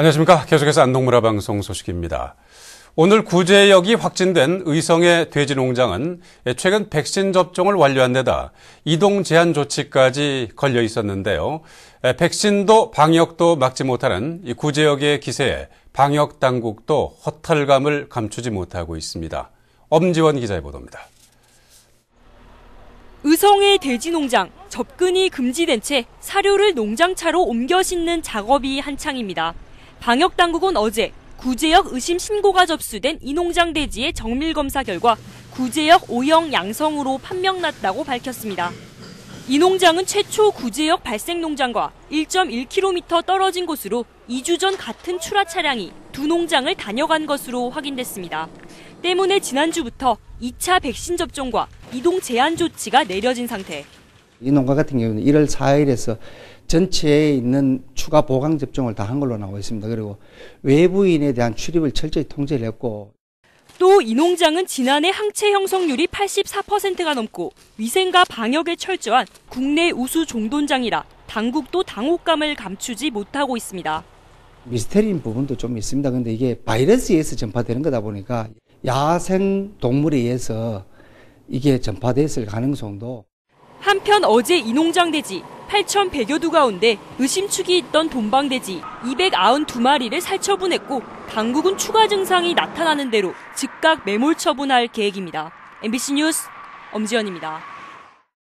안녕하십니까. 계속해서 안동문화 방송 소식입니다. 오늘 구제역이 확진된 의성의 돼지 농장은 최근 백신 접종을 완료한 데다 이동 제한 조치까지 걸려 있었는데요. 백신도 방역도 막지 못하는 이 구제역의 기세에 방역 당국도 허탈감을 감추지 못하고 있습니다. 엄지원 기자의 보도입니다. 의성의 돼지 농장 접근이 금지된 채 사료를 농장차로 옮겨 싣는 작업이 한창입니다. 방역 당국은 어제 구제역 의심 신고가 접수된 이 농장 돼지의 정밀 검사 결과 구제역 O형 양성으로 판명났다고 밝혔습니다. 이 농장은 최초 구제역 발생 농장과 1.1km 떨어진 곳으로 2주 전 같은 출하 차량이 두 농장을 다녀간 것으로 확인됐습니다. 때문에 지난주부터 2차 백신 접종과 이동 제한 조치가 내려진 상태. 이 농가 같은 경우는 1월 4일에서 전체에 있는 추가 보강 접종을 다 한 걸로 나와 있습니다. 그리고 외부인에 대한 출입을 철저히 통제를 했고 또 이 농장은 지난해 항체 형성률이 84%가 넘고 위생과 방역에 철저한 국내 우수 종돈장이라 당국도 당혹감을 감추지 못하고 있습니다. 미스테리인 부분도 좀 있습니다. 근데 이게 바이러스에 의해서 전파되는 거다 보니까 야생 동물에 의해서 이게 전파됐을 가능성도 한편 어제 이 농장 돼지 8,100여 두 가운데 의심축이 있던 돈방돼지 292마리를 살처분했고 당국은 추가 증상이 나타나는 대로 즉각 매몰 처분할 계획입니다. MBC 뉴스 엄지연입니다.